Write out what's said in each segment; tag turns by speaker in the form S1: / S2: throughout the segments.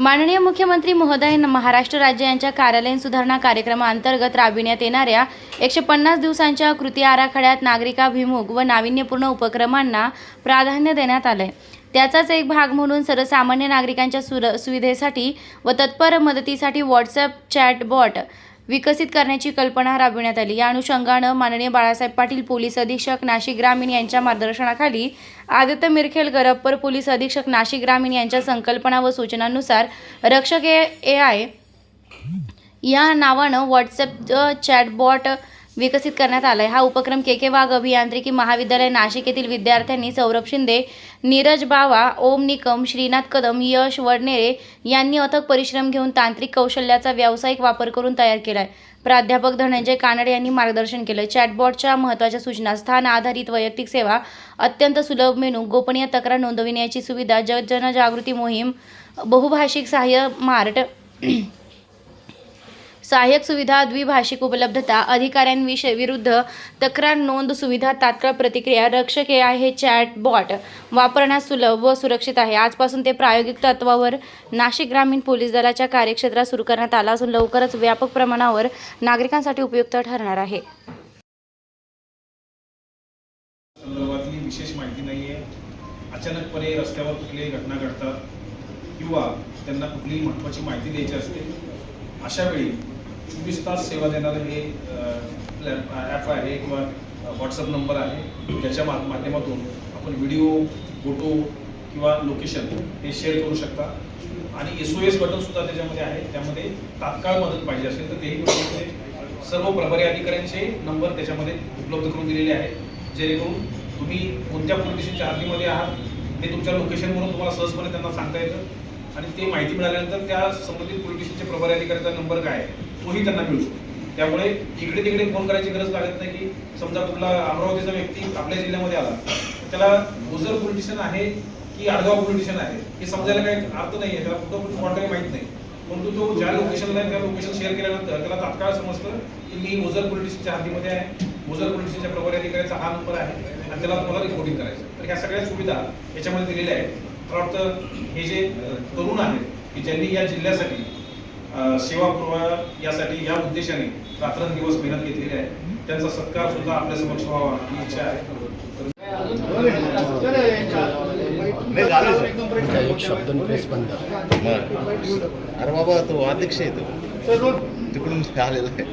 S1: माननीय मुख्यमंत्री महोदय महाराष्ट्र राज्य यांच्या कार्यालयीन सुधारणा कार्यक्रमाअंतर्गत राबविण्यात येणाऱ्या एकशे पन्नास दिवसांच्या कृती आराखड्यात नागरिकाभिमुख व नाविन्यपूर्ण उपक्रमांना प्राधान्य देण्यात आलंय. त्याचाच एक भाग म्हणून सर्वसामान्य नागरिकांच्या सुर सुविधेसाठी व तत्पर मदतीसाठी व्हॉट्सअप चॅटबॉट विकसित करण्याची कल्पना राबविण्यात आली. या अनुषंगानं माननीय बाळासाहेब पाटील पोलीस अधीक्षक नाशिक ग्रामीण यांच्या मार्गदर्शनाखाली आदित्य मिरखेल गरप्पर पोलीस अधीक्षक नाशिक ग्रामीण यांच्या संकल्पना व सूचनांनुसार रक्षक ए ए आय या नावानं व्हॉट्सअप चॅटबॉट विकसित करण्यात आला आहे हा उपक्रम के के वाघ अभियांत्रिकी महाविद्यालय नाशिक येथील विद्यार्थ्यांनी सौरभ शिंदे नीरज बावा ओम निकम श्रीनाथ कदम यश वडनेरे यांनी अथक परिश्रम घेऊन तांत्रिक कौशल्याचा व्यावसायिक वापर करून तयार केला आहे प्राध्यापक धनंजय कानडे यांनी मार्गदर्शन केलं चॅटबॉटच्या महत्त्वाच्या सूचना स्थान आधारित वैयक्तिक सेवा अत्यंत सुलभ मेनू गोपनीय तक्रार नोंदविण्याची सुविधा ज जनजागृती मोहीम बहुभाषिक सहाय्य मार्ट सहाय्यक सुविधा द्विभाषिक उपलब्धता अधिकाऱ्यांविषयी विरुद्ध तक्रार नोंद सुविधा तात्काळ प्रतिक्रिया रक्षक हे आहे चॅट बॉट वापरण्यास सुलभ व सुरक्षित आहे. आजपासून ते प्रायोगिक तत्वावर नाशिक ग्रामीण पोलीस दलाच्या कार्यक्षेत्रात सुरू करण्यात आला असून लवकरच व्यापक प्रमाणावर नागरिकांसाठी उपयुक्त ठरणार आहे.
S2: संदर्भातली विशेष माहिती नाही आहे अचानकपणे रस्त्यावर कुठलीही घटना घडतात किंवा त्यांना कुठलीही महत्त्वाची माहिती द्यायची असते अशा वेळी चोवीस तास सेवा देणारं हे ॲप आहे किंवा व्हॉट्सअप नंबर आहे. ज्याच्या मा माध्यमातून आपण व्हिडिओ फोटो किंवा लोकेशन हे शेअर करू शकता. आणि एस ओ एस बटनसुद्धा त्याच्यामध्ये आहे. त्यामध्ये तात्काळ मदत पाहिजे असेल तर तेही करू शकते सर्व प्रभारी अधिकाऱ्यांचे नंबर त्याच्यामध्ये उपलब्ध करून दिलेले आहेत. जेणेकरून तुम्ही कोणत्या पोलीस स्टेशनच्या हद्दीमध्ये आहात ते तुमच्या लोकेशनवरून तुम्हाला सहजपणे त्यांना सांगता येतं. आणि ते माहिती मिळाल्यानंतर त्या संबंधित पोलीस स्टेशनचे प्रभारी अधिकाऱ्याचा नंबर काय आहे? तोही त्यांना मिळू शकतो त्यामुळे इकडे तिकडे फोन करायची गरज लागत नाही की समजा कुठला अमरावतीचा व्यक्ती आपल्या जिल्ह्यामध्ये आला तर त्याला ओझर पोलीस स्टेशन आहे की आडगाव पोलीस स्टेशन आहे हे समजायला काही अर्थ नाही आहे त्याला कुठं कुठं कॉन्टॅक्ट माहीत नाही. परंतु तो ज्या लोकेशनला आहे त्या लोकेशन शेअर केल्यानंतर त्याला तात्काळ समजतं की मी ओझर पोलीस स्टेशनच्या आहे. ओझर पोलीस स्टेशनच्या प्रभारी अधिकाऱ्याचा हा नंबर आहे आणि त्याला तुम्हाला रिपोर्टिंग करायचं तर ह्या सगळ्या सुविधा याच्यामध्ये दिलेल्या आहेत. मला वाटतं हे जे तरुण आहेत की ज्यांनी या जिल्ह्यासाठी सेवा पुरवा यासाठी या उद्देशाने रात्रंदिवस मेहनत घेतलेली आहे. त्यांचा सत्कार सुद्धा आपल्या समक्ष व्हावा ही इच्छा आहे.
S3: एक शब्द प्रेस बंद.
S4: अरे बाबा तो अध्यक्ष आहे तो. तिकडून आलेला आहे.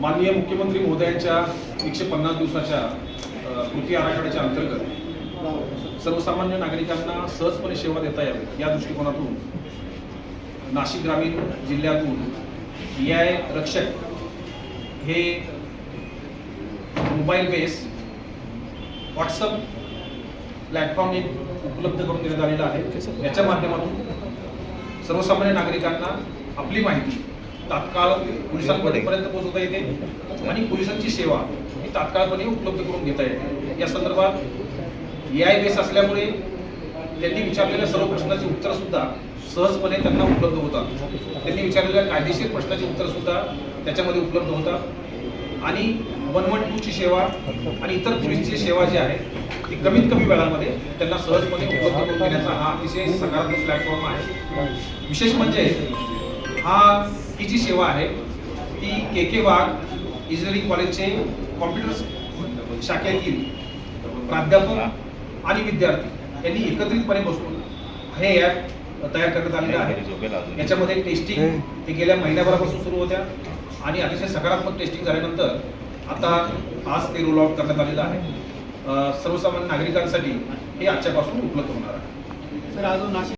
S2: माननीय मुख्यमंत्री महोदयांच्या एकशे पन्नास दिवसाच्या कृती आराखड्याच्या अंतर्गत सर्वसामान्य नागरिकांना सहजपणे सेवा देता यावी या दृष्टिकोनातून नाशिक ग्रामीण जिल्ह्यातून ए आय रक्षक हे मोबाईल बेस व्हॉट्सअप प्लॅटफॉर्म एक उपलब्ध करून देण्यात आलेला आहे. याच्या माध्यमातून सर्वसामान्य नागरिकांना आपली माहिती तात्काळ पोलिसांपर्यंत पोहोचवता येते आणि पोलिसांची सेवा ही तात्काळपणे उपलब्ध करून घेता येते. या संदर्भात ए आय बेस असल्यामुळे त्यांनी विचारलेल्या सर्व प्रश्नाची उत्तरं सुद्धा सहजपणे त्यांना उपलब्ध होतात त्यांनी विचारलेल्या कायदेशीर प्रश्नाचे उत्तर सुद्धा त्याच्यामध्ये उपलब्ध होतात आणि वन वन टूची सेवा आणि इतर पोलीसची सेवा जी आहे ती कमीत कमी वेळामध्ये त्यांना सहजपणे उपलब्ध करून देण्याचा हा अतिशय सकारात्मक प्लॅटफॉर्म आहे. विशेष म्हणजे हा ही जी सेवा आहे ती के के वाघ इंजिनिअरिंग कॉलेजचे कॉम्प्युटर शाखेतील प्राध्यापक आणि विद्यार्थी यांनी एकत्रितपणे बसून हे ॲप तयार करण्यात आलेलं आहे. याच्यामध्ये टेस्टिंग ते गेल्या महिन्याभरापासून सुरू होत्या आणि अतिशय सकारात्मक टेस्टिंग झाल्यानंतर आता आज ते रोल आउट करण्यात आलेलं आहे. सर्वसामान्य नागरिकांसाठी हे आजच्यापासून उपलब्ध होणार आहे.
S5: सर अजून नाशिक